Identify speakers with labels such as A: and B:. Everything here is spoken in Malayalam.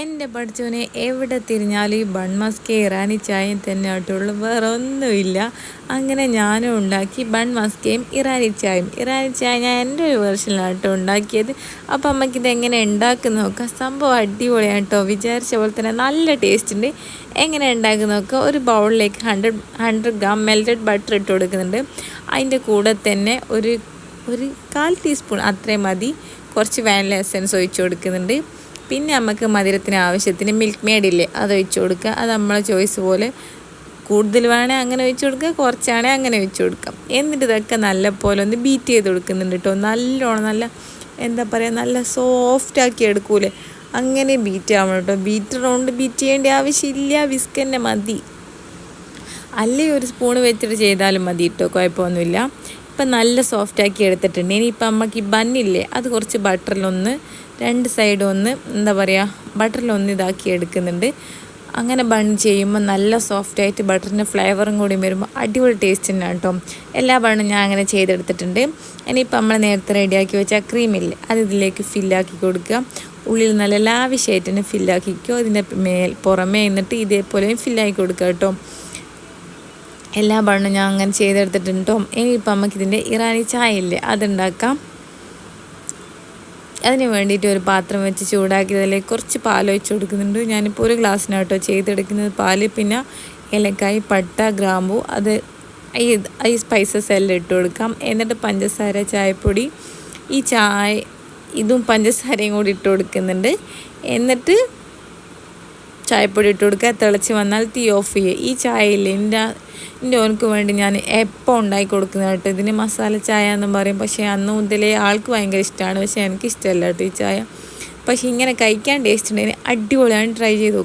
A: എന്റെ പഠിച്ചവനെ എവിടെ തിരിഞ്ഞാലും ഈ ബൺ മസ്കെ ഇറാനി ചായയും തന്നെ ആയിട്ടുള്ളൂ വേറെ ഒന്നുമില്ല അങ്ങനെ ഞാനും ഉണ്ടാക്കി ബൺ മസ്കയും ഇറാനി ചായയും. ഇറാനി ചായ ഞാൻ എന്റെ ഒരു വെർഷനിലാട്ടോ ഉണ്ടാക്കിയത്. അപ്പോൾ അമ്മയ്ക്ക് എങ്ങനെ ഉണ്ടാക്കുന്ന നോക്കാം. സംഭവം അടിപൊളിയാണ് കേട്ടോ വിചാരിച്ച പോലെ തന്നെ നല്ല ടേസ്റ്റ് ഉണ്ട്. എങ്ങനെ ഉണ്ടാക്കുന്ന നോക്കുക ഒരു ബൗളിലേക്ക് hundred hundred gram melted butter ഇട്ട് കൊടുക്കുന്നുണ്ട്. അതിന്റെ കൂടെ തന്നെ ഒരു ഒരു കാൽ ടീസ്പൂൺ അത്രയും മതി. കുറച്ച് വാനില എസൻസ് ഒഴിച്ച് കൊടുക്കുന്നുണ്ട്. പിന്നെ നമുക്ക് മധുരത്തിന് ആവശ്യത്തിന് മിൽക്ക് മെയ്ഡ് ഇല്ലേ? അത് ഒഴിച്ചു കൊടുക്കുക. അത് നമ്മളെ ചോയ്സ് പോലെ കൂടുതൽ വേണേൽ അങ്ങനെ ഒഴിച്ചു കൊടുക്കുക കുറച്ചാണേ അങ്ങനെ ഒഴിച്ചു കൊടുക്കാം എന്നിട്ട് ഇതൊക്കെ നല്ല പോലെ ഒന്ന് ബീറ്റ് ചെയ്ത് കൊടുക്കുന്നുണ്ട് കേട്ടോ. നല്ലോണം നല്ല എന്താ പറയുക നല്ല സോഫ്റ്റ് ആക്കി എടുക്കൂലേ? അങ്ങനെ ബീറ്റ് ആവണം കേട്ടോ. ബീറ്റർ കൊണ്ട് ബീറ്റ് ചെയ്യേണ്ട ആവശ്യമില്ല. വിസ്ക് തന്നെ മതി. അല്ലേ ഒരു സ്പൂൺ വെച്ചിട്ട് ചെയ്താലും മതി കേട്ടോ. കുഴപ്പമൊന്നുമില്ല. ഇപ്പം നല്ല സോഫ്റ്റ് ആക്കി എടുത്തിട്ടുണ്ട്. ഇനിയിപ്പോൾ അമ്മയ്ക്ക് ഈ ബന്നില്ലേ അത് കുറച്ച് ബട്ടറിലൊന്ന് രണ്ട് സൈഡും ഒന്ന് എന്താ പറയുക ബട്ടറിലൊന്ന് ഇതാക്കി എടുക്കുന്നുണ്ട്. അങ്ങനെ ബൺ ചെയ്യുമ്പോൾ നല്ല സോഫ്റ്റ് ആയിട്ട് ബട്ടറിന്റെ ഫ്ലേവറും കൂടി വരുമ്പോൾ അടിപൊളി ടേസ്റ്റ് തന്നെയാണ് കേട്ടോ എല്ലാ ബണ്ണും ഞാൻ അങ്ങനെ ചെയ്തെടുത്തിട്ടുണ്ട്. ഇനിയിപ്പോൾ നമ്മൾ നേരത്തെ റെഡിയാക്കി വെച്ച ക്രീമില്ലേ അത് ഇതിലേക്ക് ഫില്ലാക്കി കൊടുക്കുക. ഉള്ളിൽ നല്ല ലാവിഷായിട്ട് തന്നെ ഫില്ലാക്കിക്കോ ഇതിന്റെ മേൽ പുറമേ എന്നിട്ട് ഇതേപോലെ ഫില്ലാക്കി കൊടുക്കുക കേട്ടോ. എല്ലാ ബണ്ണും ഞാൻ അങ്ങനെ ചെയ്തെടുത്തിട്ടുണ്ട്? കേട്ടോ ഇനിയിപ്പോൾ നമുക്കിതിന്റെ ഇറാനി ചായ ഇല്ലേ അതുണ്ടാക്കാം. അതിന് വേണ്ടിയിട്ട് ഒരു പാത്രം വെച്ച് ചൂടാക്കിയതിലേക്ക് കുറച്ച് പാൽ ഒഴിച്ച് കൊടുക്കുന്നുണ്ട്. ഞാനിപ്പോൾ ഒരു ഗ്ലാസ്സിനാട്ടോ ചെയ്തെടുക്കുന്നത്. പാൽ പിന്നെ ഏലക്കായ് പട്ട ഗ്രാമ്പു അത് ഈ ഈ സ്പൈസസ് എല്ലാം ഇട്ട് കൊടുക്കാം. എന്നിട്ട് പഞ്ചസാര ചായപ്പൊടി ഈ ചായ ഇതും പഞ്ചസാരയും കൂടി ഇട്ട് കൊടുക്കുന്നുണ്ട്. എന്നിട്ട് ചായപ്പൊടി ഇട്ട് കൊടുക്കുക. തിളച്ച് വന്നാൽ തീ ഓഫ് ചെയ്യുക ഈ ചായയിൽ എന്റെ എന്റെ ഓനക്ക് വേണ്ടി ഞാൻ എപ്പോൾ ഉണ്ടാക്കി കൊടുക്കുന്ന കേട്ടോ? ഇതിന് മസാല ചായ എന്നും പറയും. പക്ഷേ അന്ന് മുതലേ ആൾക്ക് ഭയങ്കര ഇഷ്ടമാണ്. പക്ഷേ എനിക്ക് ഇഷ്ടമല്ല കേട്ടോ ഈ ചായ. പക്ഷേ ഇങ്ങനെ കഴിക്കാൻ ടേസ്റ്റ് ഉണ്ടെങ്കിൽ അടിപൊളിയാണ്. ട്രൈ ചെയ്ത് നോക്കും.